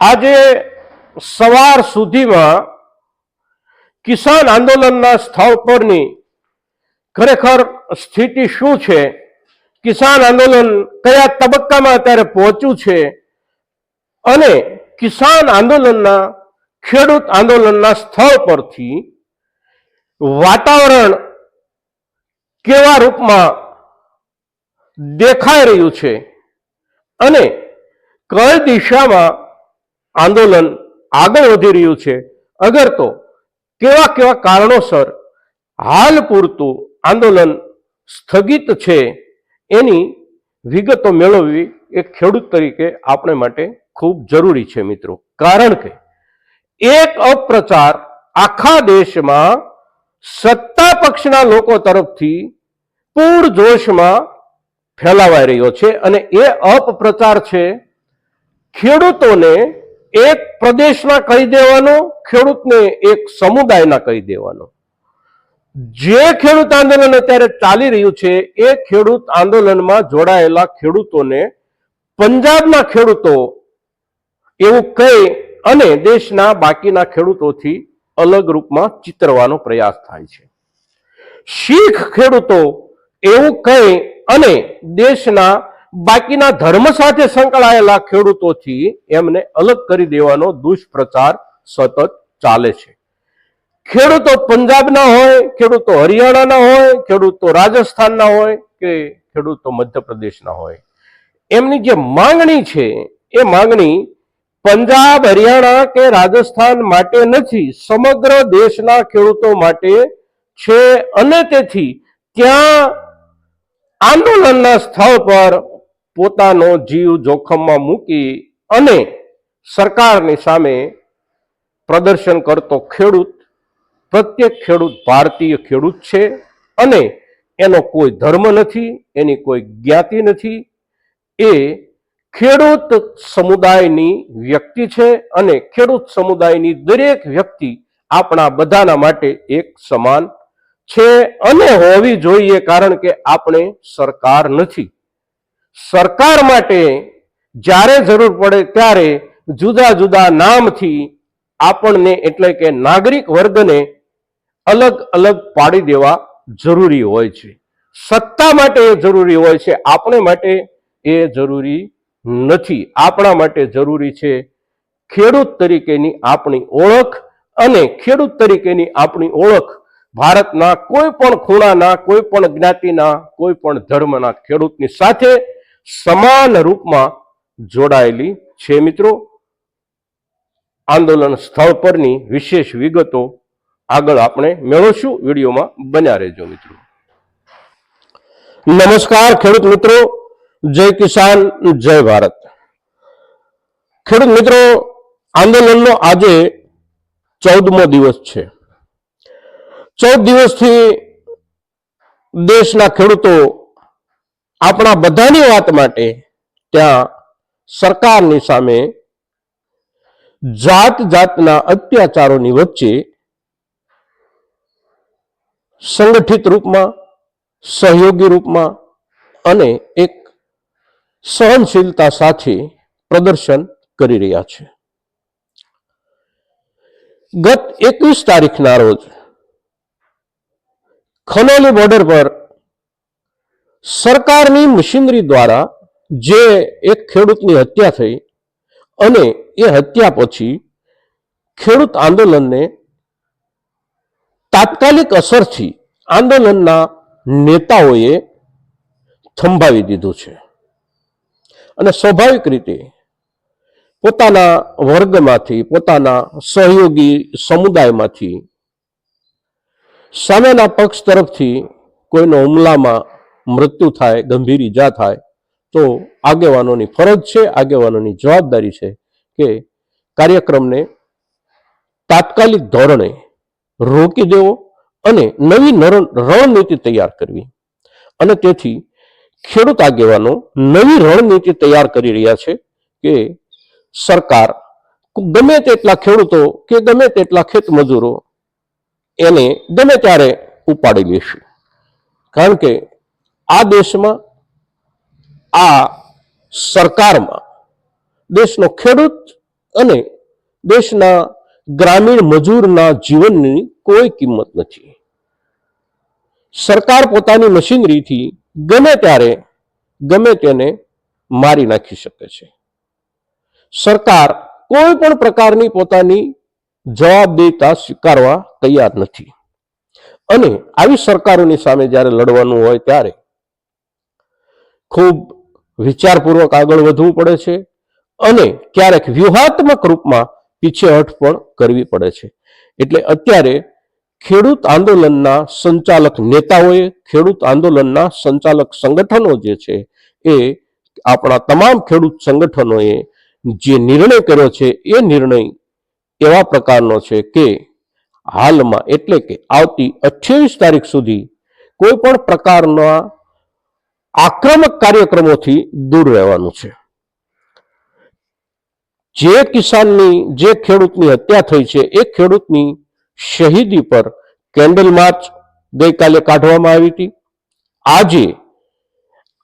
આજે સવાર સુધીમાં કિસાન આંદોલનના સ્થળ પરની ખરેખર સ્થિતિ શું છે? કિસાન આંદોલન કયા તબક્કામાં અત્યારે પહોંચ્યું છે? અને કિસાન આંદોલનના ખેડૂત આંદોલનના સ્થળ પરથી વાતાવરણ કેવા રૂપમાં દેખાઈ રહ્યું છે? અને કઈ દિશામાં આંદોલન આગળ વધી રહ્યું છે. અગર તો કેવા કેવા કારણોસર હાલ પૂરતું આંદોલન સ્થગિત છે એની વિગતો મેળવવી એ ખેડૂત તરીકે આપણે માટે ખૂબ જરૂરી છે મિત્રો. કારણ કે એક અપપ્રચાર આખા દેશમાં સત્તા પક્ષના લોકો તરફથી પૂરજોશમાં ફેલાવાઈ રહ્યો છે અને એ અપપ્રચાર છે ખેડૂતોને એક પ્રદેશના કહી દેવાનો, ખેડૂતને એક સમુદાયના કહી દેવાનો. જે ખેડૂત આંદોલન અત્યારે ચાલી રહ્યું છે, એ ખેડૂત આંદોલનમાં જોડાયેલા ખેડૂતોને પંજાબના ખેડૂતો એવું કહી અને દેશના બાકીના ખેડૂતોથી અલગ રૂપમાં ચિતરવાનો પ્રયાસ થાય છે. શીખ ખેડૂતો એવું કહી અને દેશના બાકીના ધર્મ સાથે સંકળાયેલા ખેડૂતોથી એમને અલગ કરી દેવાનો દુષ્પ્રચાર સતત ચાલે છે. ખેડૂતો પંજાબના હોય, ખેડૂતો હરિયાણાના હોય, ખેડૂતો રાજસ્થાનના હોય કે ખેડૂતો મધ્યપ્રદેશના હોય. એમની જે માંગણી છે, એ માંગણી પંજાબ, હરિયાણા કે રાજસ્થાન માટે નથી, સમગ્ર દેશના ખેડૂતો માટે છે અને તેથી ત્યાં આંદોલનના સ્થળ પર પોતાનો જીવ જોખમમાં મૂકી અને સરકારની સામે પ્રદર્શન કરતો ખેડૂત, પ્રત્યેક ખેડૂત ભારતીય ખેડૂત છે અને એનો કોઈ ધર્મ નથી, એની કોઈ જ્ઞાતિ નથી. એ ખેડૂત સમુદાયની વ્યક્તિ છે અને ખેડૂત સમુદાયની દરેક વ્યક્તિ આપણા બધાના માટે એક સમાન છે અને હોવી જોઈએ કારણ કે આપણે સરકાર નથી. સરકાર માટે જ્યારે જરૂર પડે ત્યારે જુદા જુદા નામથી આપણને એટલે કે નાગરિક વર્ગને અલગ અલગ પાડી દેવા જરૂરી હોય છે. સત્તા માટે એ જરૂરી હોય છે, આપણે માટે એ જરૂરી નથી. આપણા માટે જરૂરી છે ખેડૂત તરીકેની આપણી ઓળખ અને ખેડૂત તરીકેની આપણી ઓળખ ભારતના કોઈ પણ ખૂણાના, કોઈ પણ જ્ઞાતિના, કોઈ પણ ધર્મના ખેડૂતની સાથે સમાન રૂપમાં જોડાયેલી છે મિત્રો. આંદોલન સ્થળ પરની વિશેષ વિગતો આગળ આપણે મેળવશું. વિડીયોમાં બન્યા રહેજો મિત્રો. નમસ્કાર ખેડૂત મિત્રો. જય કિસાન, જય ભારત. ખેડૂત મિત્રો, આંદોલનનો આજે ચૌદમો દિવસ છે. ચૌદ દિવસથી દેશના ખેડૂતો આપણા બધાની વાત માટે ત્યાં સરકારની સામે જાત જાતના અત્યાચારોની વચ્ચે સંગઠિત રૂપમાં, સહયોગી રૂપમાં અને એક સહનશીલતા સાથે પ્રદર્શન કરી રહ્યા છે. ગત એકવીસ તારીખના રોજ ખનોલી બોર્ડર પર સરકારની મશીનરી દ્વારા જે એક ખેડૂતની હત્યા થઈ અને એ હત્યા પછી ખેડૂત આંદોલનને તાત્કાલિક અસરથી આંદોલનના નેતાઓએ થંભાવી દીધું છે. અને સ્વાભાવિક રીતે પોતાના વર્ગમાંથી, પોતાના સહયોગી સમુદાયમાંથી સામેના પક્ષ તરફથી કોઈનો હુમલામાં મૃત્યુ થાય, ગંભીર ઈજા થાય, તો આગેવાનોની ફરજ છે, આગેવાનોની જવાબદારી છે કે કાર્યક્રમને તાત્કાલિક ધોરણે રોકી દેવો અને નવી રણનીતિ તૈયાર કરવી. અને તેથી ખેડૂત આગેવાનો નવી રણનીતિ તૈયાર કરી રહ્યા છે કે સરકાર ગમે તેટલા ખેડૂતો કે ગમે તેટલા ખેત મજૂરો એને ગમે ત્યારે ઉપાડી લેશે. કારણ કે આ દેશમાં, આ સરકારમાં દેશનો ખેડૂત અને દેશના ગ્રામીણ મજૂરના જીવનની કોઈ કિંમત નથી. સરકાર પોતાની મશીનરીથી ગમે ત્યારે, ગમે તેને મારી નાખી શકે છે. સરકાર કોઈ પણ પ્રકારની પોતાની જવાબદેતા સ્વીકારવા તૈયાર નથી. અને આવી સરકારોની સામે જ્યારે લડવાનું હોય ત્યારે ખૂબ વિચારપૂર્વક આગળ વધવું પડે છે અને ક્યારેક વ્યૂહાત્મક રૂપમાં પીછેહઠ પણ કરવી પડે છે. એટલે અત્યારે ખેડૂત આંદોલનના સંચાલક નેતાઓએ ખેડૂત આંદોલનના સંચાલક સંગઠનો જે છે એ આપણા તમામ ખેડૂત સંગઠનોએ જે નિર્ણય કર્યો છે એ નિર્ણય એવા પ્રકારનો છે કે હાલમાં એટલે કે આવતી અઠ્યાવીસ તારીખ સુધી કોઈ પણ પ્રકારના આક્રમક કાર્યક્રમોથી દૂર રહેવાનું છે. જે કિસાનની, જે ખેડૂતની હત્યા થઈ છે, એ ખેડૂતની શહીદી પર કેન્ડલ માર્ચ ગઈકાલે કાઢવામાં આવી હતી. આજે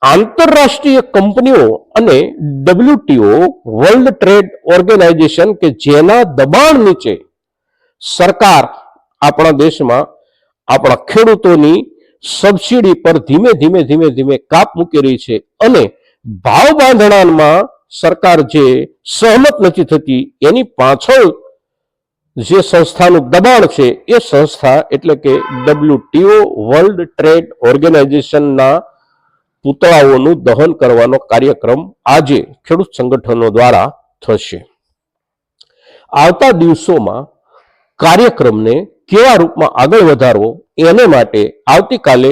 આંતરરાષ્ટ્રીય કંપનીઓ અને ડબલ્યુટીઓ, વર્લ્ડ ટ્રેડ ઓર્ગેનાઇઝેશન કે જેના દબાણ નીચે સરકાર આપણા દેશમાં આપણા ખેડૂતોની સબસિડી પર ધીમે ધીમે ધીમે ધીમે કાપ મૂકી રહી છે અને ભાવ બાંધણામાં સરકાર જે સહમત નથી થતી, એની પાછળ જે સંસ્થાનું દબાણ છે, એ સંસ્થા એટલે કે ડબલ્યુટીઓ વર્લ્ડ ટ્રેડ ઓર્ગેનાઇઝેશનના પૂતળાઓનું દહન કરવાનો કાર્યક્રમ આજે ખેડૂત સંગઠનો દ્વારા થશે. આવતા દિવસોમાં કાર્યક્રમને કેવા રૂપમાં આગળ વધારવો એને માટે આવતીકાલે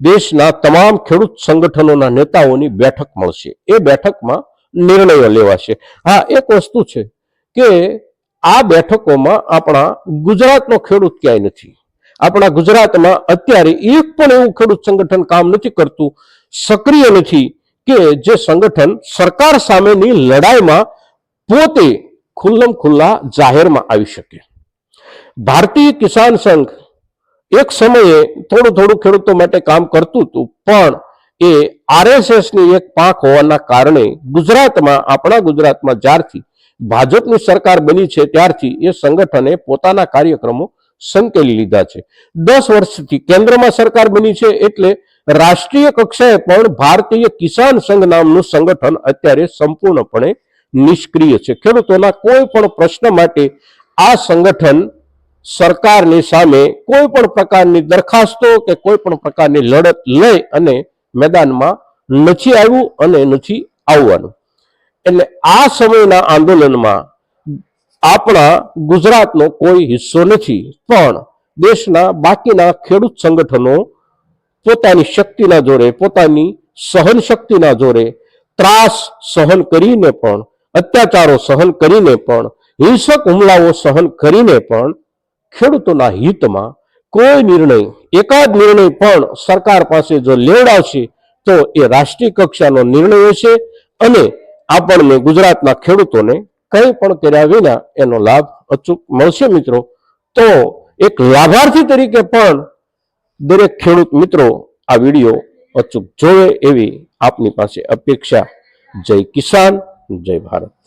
દેશના તમામ ખેડૂત સંગઠનોના નેતાઓની બેઠક મળશે. એ બેઠકમાં નિર્ણયો લેવાશે. હા, એક વસ્તુ છે કે આ બેઠકોમાં આપણા ગુજરાતનો ખેડૂત ક્યાંય નથી. આપણા ગુજરાતમાં અત્યારે એક પણ એવું ખેડૂત સંગઠન કામ નથી કરતું, સક્રિય નથી કે જે સંગઠન સરકાર સામેની લડાઈમાં પોતે ખુલ્લમ ખુલ્લા જાહેરમાં આવી શકે. ભારતીય કિસાન સંઘ એક સમયે થોડું થોડું ખેડૂતો માટે કામ કરતું હતું, પણ એ આરએસએસની એક પાંખ હોવાના કારણે ગુજરાતમાં, આપણા ગુજરાતમાં જ્યારથી ભાજપની સરકાર બની છે, ત્યારથી એ સંગઠને પોતાના કાર્યક્રમો સંકેલી લીધા છે. દસ વર્ષથી કેન્દ્રમાં સરકાર બની છે એટલે રાષ્ટ્રીય કક્ષાએ પણ ભારતીય કિસાન સંઘ નામનું સંગઠન અત્યારે સંપૂર્ણપણે નિષ્ક્રિય છે. ખેડૂતોના કોઈ પણ પ્રશ્ન માટે આ સંગઠન સરકારની સામે કોઈ પણ પ્રકારની દરખાસ્તો કે કોઈ પણ પ્રકારની લડત લઈ અને મેદાનમાં નથી આવ્યું અને નથી આવવાનું. એટલે આ સમયના આંદોલનમાં આપણા ગુજરાતનો કોઈ હિસ્સો નથી, પણ દેશના બાકીના ખેડૂત સંગઠનો પોતાની શક્તિના જોરે, પોતાની સહન શક્તિના જોરે ત્રાસ સહન કરીને પણ, અત્યાચારો સહન કરીને પણ, હિંસક હુમલાઓ સહન કરીને પણ ખેડૂતોના હિતમાં કોઈ નિર્ણય, એકાદ નિર્ણય પણ સરકાર પાસે જો લેવડાવશે, તો એ રાષ્ટ્રીય કક્ષાનો નિર્ણય હશે અને આપણને ગુજરાતના ખેડૂતોને કંઈ પણ કર્યા વિના એનો લાભ અચૂક મળશે મિત્રો. તો એક લાભાર્થી તરીકે પણ દરેક ખેડૂત મિત્રો આ વીડિયો અચૂક જોવે એવી આપની પાસે અપેક્ષા. જય કિસાન, જય ભારત.